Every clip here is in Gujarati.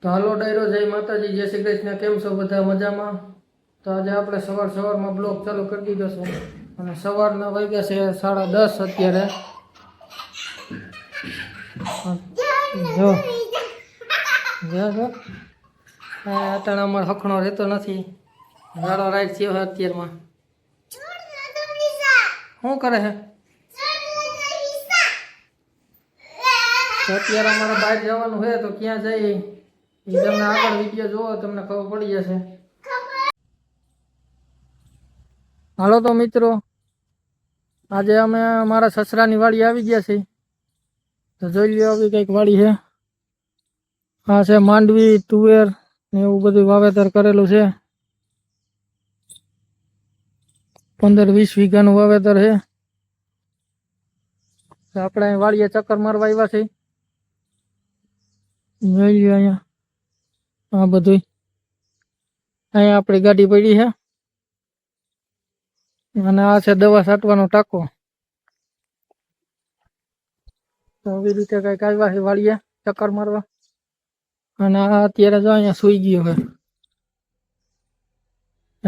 તો હાલો ડાયરો જય માતાજી જય શ્રી કૃષ્ણ કેમ છો બધા મજામાં તો આજે આપણે સવાર સવારમાં બ્લોગ ચાલુ કરી દીધો છે અને સવારના વાગ્યા છે સાડા દસ અત્યારે જો જો અટાણા અમારો હખણો રહેતો નથી ગાળો રાઈટ છે અત્યારમાં શું કરે છે તો અત્યારે અમારે બહાર જવાનું હોય તો ક્યાં જઈએ એ તમને આગળ વિડીયો જોવો તમને ખબર પડી જશે હાલો તો મિત્રો આજે અમે મારા સસરાની વાડી આવી ગયા છીએ તો જોઈ લો આવી કંઈક વાડી છે આ છે માંડવી તુવેર ને એવું બધું વાવેતર કરેલું છે પંદર વીસ વીઘાનું વાવેતર છે આપણે વાડીએ ચક્કર મારવા આવ્યા છીએ જોઈ લ્યો અહીંયા આ બધું અહીંયા આપણી ગાડી પડી છે અને આ છે દવા છાંટવાનો ટાંકો આવી રીતે કંઈક આવ્યા છે વાળીએ ચક્કર મારવા અને આ અત્યારે જો અહીંયા સૂઈ ગયો હવે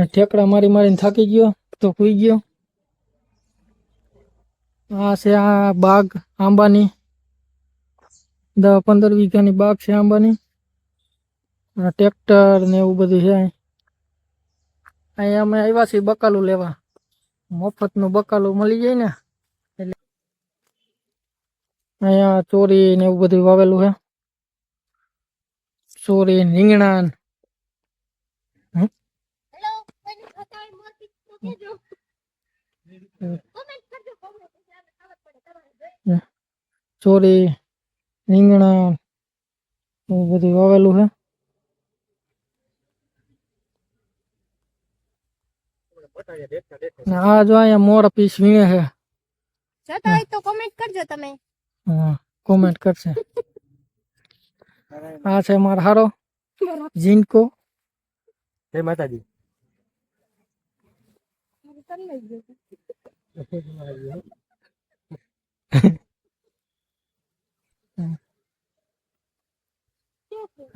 ઠેકડા મારી મારીને થાકી ગયો તો સુઈ ગયો આ છે આ બાગ આંબાની દો 15 વીખા ની બક છે આંબા ની ટ્રેક્ટર ને ઉભધી છે અહી આ મે આયા થી બકાલુ લેવા મફત નું બકાલુ મળી જાય ને અયા ચોરી ને ઉભધી વાવેલું છે ચોરી નિંગણ હેલો મને ખાતા માં મોકલી દેજો તો મેં કહી દેવું કે તમારે ખબર પડ તમારે જોઈ ચોરી રીંગણા એવું બધું વાવેલું છે આ જો અહીંયા મોર પીસ વીણે છે જતા હોય તો કોમેન્ટ કરજો તમે હા કોમેન્ટ કરશે આ છે માર હારો જીનકો જય માતાજી તમને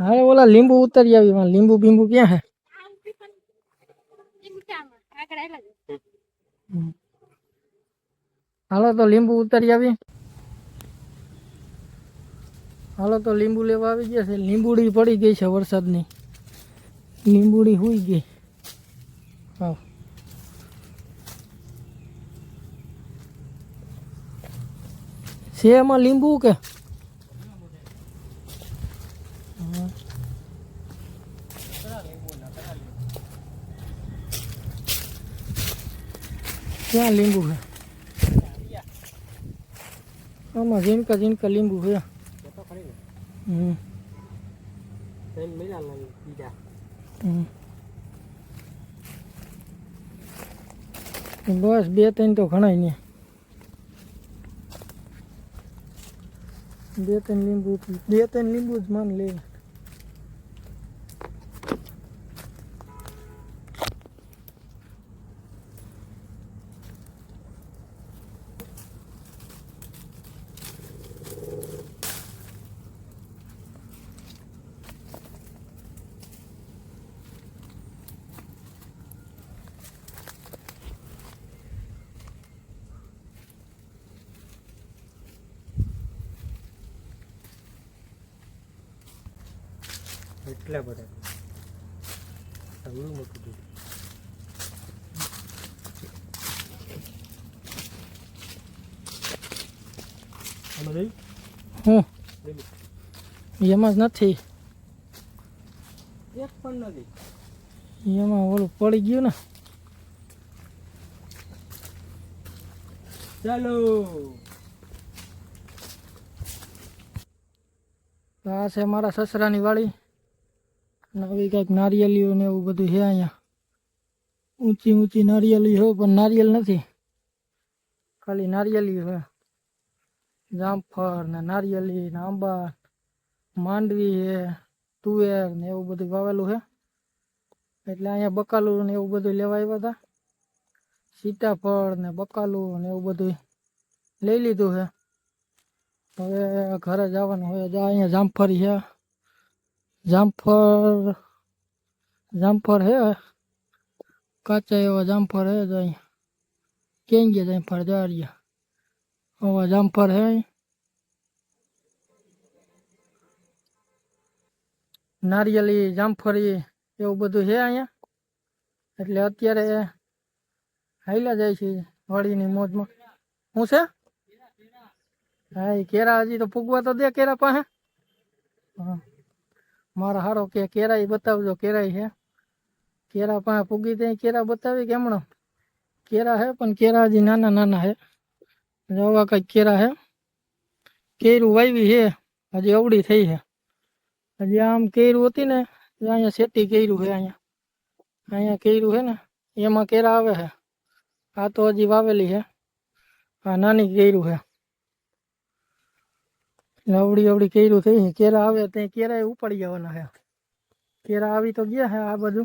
हाँ बोला लिंबू उतर गया अभी वहाँ लिंबू बिंबू क्या है हेलो तो लिंबू उतर गया अभी हेलो तो लिंबू लेवा भी गया लिंबूड़ी पड़ी गई है वरसाद नहीं लिंबूड़ी हुई गई हाँ सेमा लिंबू क्या क्या लिंबू है हम अजीन का जिन का लिंबू है हम्म। हम्म। बस बे तो खड़ा ही नहीं बे तीन लिंबू बे लिंबू मान ले એટલા બધા આવડું મોટું દૂધ એમાં જ પડી ગયું ને ચાલો આ છે મારા સસરાની વાળી નવી કંઈક નારિયેલીઓ ને એવું બધું છે અહીંયા ઊંચી ઊંચી નારિયેલી હોય પણ નારિયેલ નથી ખાલી નારિયેલી હોય જામફળ ને નારિયેલી ને આંબા માંડવી છે તુવેર ને એવું બધું વાવેલું છે એટલે અહીંયા બકાલું ને એવું બધું લેવા આવ્યા હતા સીતાફળ ને બકાલુ ને એવું બધું લઈ લીધું છે હવે ઘરે જવાનું હોય અહીંયા જામફળી છે जामफर जामफर है काचा एवं जामफर है जो कहेंगे जामफर जा रही है वो जामफर है नारियली जामफरी एवं बधु है अँ ए अत्य हाईला जाए वड़ी मौज में हूँ से हाई केरा हजी तो पुगवा तो दे केरा पा हाँ મારા હારો કે કેરાઈ બતાવજો કેરાઈ હે કેરા પાસે પૂગી ત્યાં કેરા બતાવી કે હમણાં કેરા હે પણ કેરા હજી નાના નાના હે જોવા કંઈક કેરા હે કેરું વાવી હે હજી અવડી થઈ હે હજી આમ કેરું હતી ને અહીંયા શેતી કેરું હે અહીંયા અહીંયા કેરું હે ને એમાં કેરા આવે હે આ તો હજી વાવેલી હે આ નાની કેરું હે लावडी अवडी केरो थे केरा आवे त केरा उपर ले जाना है केरा आवी तो गया है आ बाजू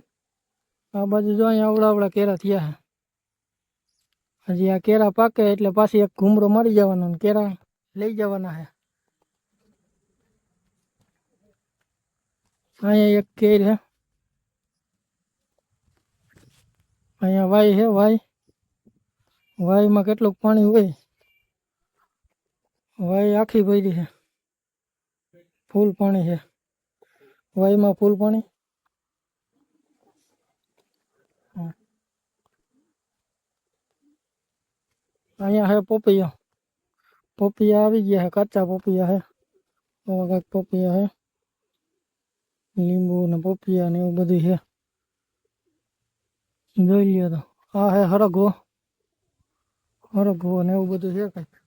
आ बाजू जो यावड़ावड़ा केरा थिया है हजी आ केरा पके એટલે પાછી એક ગુંમરો મરી જવાનો ને કેરા લઈ જવાનો છે આયા એક કેર હ આયા વાય હે વાય વાય માં કેટલું પાણી હોય વાય આખી ભઈ ગઈ છે फूल पानी है वायु में फूल पानी अह पोपिया पोपिया आ गया है कच्चा पोपिया है पोपिया है लींबू ने पोपिया ने बधु है जो लिया तो आ है हरगो हरगो ने बधु है कई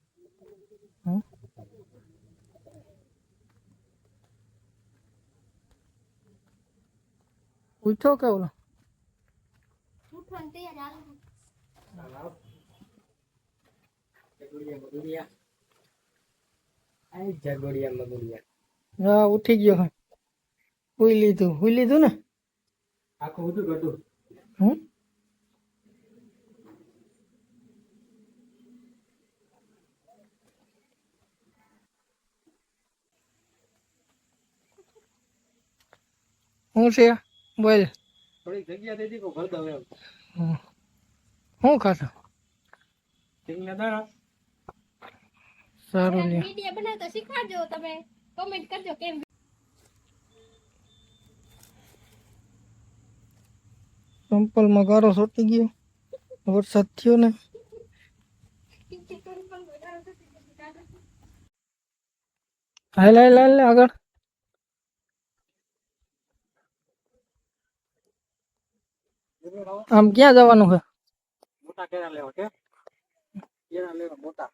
પૂછો કે ઓલો ઉઠી ગયો હા લીધું હુઈ લીધું ને આખું શું છે બોલ થોડી જગ્યા દે દી કો ભર દઉં હું ખાતો ટીંગના દાણા સારું લે વિડિયો બનાવતા શીખવાડજો તમે કમેન્ટ કરજો કેમ સંપલમાં ગારો સોટી ગયો વરસાદ થયો ને હાલ હાલ હાલ આગળ આમ ક્યાં જવાનું છે મોટા કેરા લેવા કે કેરા લેવા મોટા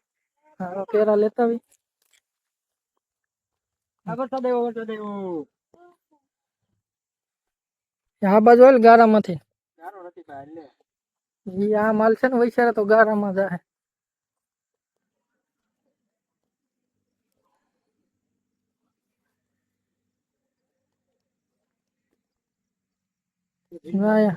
હા કેરા લેતા આવી આગળ તો દેવો તો દેવો આ બાજુ ઓલ ગારામાંથી ગારો નથી બહાર લે ઈ આ માલ છે ને વૈસારે તો ગારામાં જાય Yeah, yeah.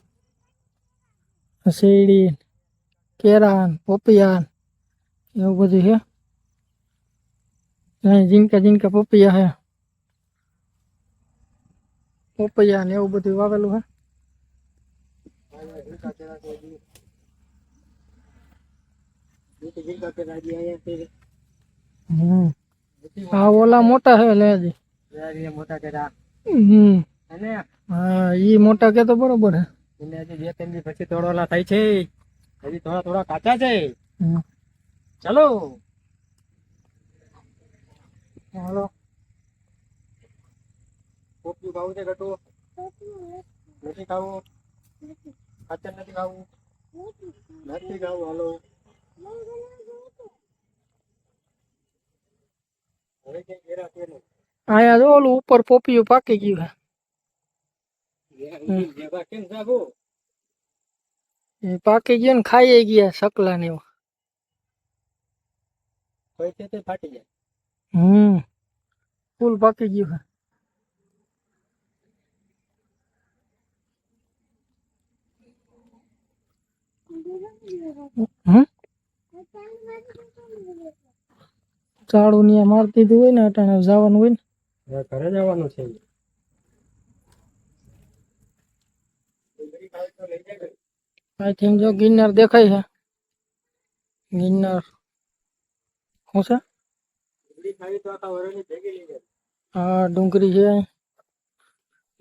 શેરડી કેરાન પોપિયાન એવું બધું છે અહીં જીંકા જીંકા પોપિયા છે પોપિયા ને એવું બધું વાવેલું છે હા ઓલા મોટા છે લેજી મોટા કેરા હમ હા ઈ મોટા કે તો બરોબર હે એને હજી બે ત્રણ દી પછી તોડવાના થાય છે હજી થોડા થોડા કાચા છે ચાલો હાલો કોપી ખાવું છે ગટુ નથી ખાવું કાચર નથી ખાવું નથી ખાવું હાલો આયા જો ઓલું ઉપર પોપીયું પાકી ગયું પાકી ગયો ને ખાઈ ગયા સકલા ને ફાટી જાય હમ ફૂલ પાકી ગયું ચાળું ને માર દીધું હોય ને અટાણે જવાનું હોય ને ઘરે જવાનું છે आई थिंक जो गिन्नर देख है गिन्नर कौन सा हाँ डूंगी है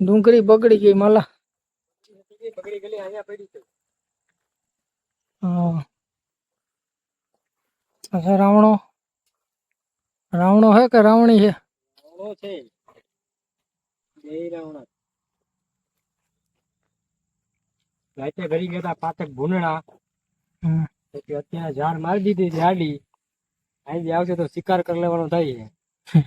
डूंगी बगड़ी गई माला हाँ। अच्छा रावणो रावणो है क्या रावणी है रावणो छे यही रावणा રાતે ઘરી ગયા હતા પાતક ભૂંડણા પછી અત્યારે ઝાડ મારી દીધી ઝાડી અહીંથી આવશે તો શિકાર કરી લેવાનો થાય છે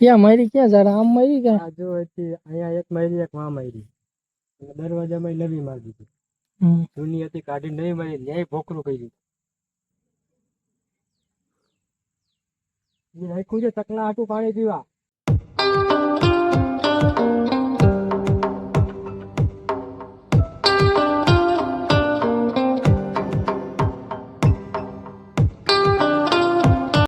ક્યાં મારી ક્યાં ઝાડ આમ મારી કે જો હતી અહીંયા એક મારી એક માં મારી દરવાજામાં નવી મારી દીધી જૂની હતી કાઢી નહીં મારી ન્યાય ભોકરું કર્યું રાખ્યું છે તકલા આટું પાણી પીવા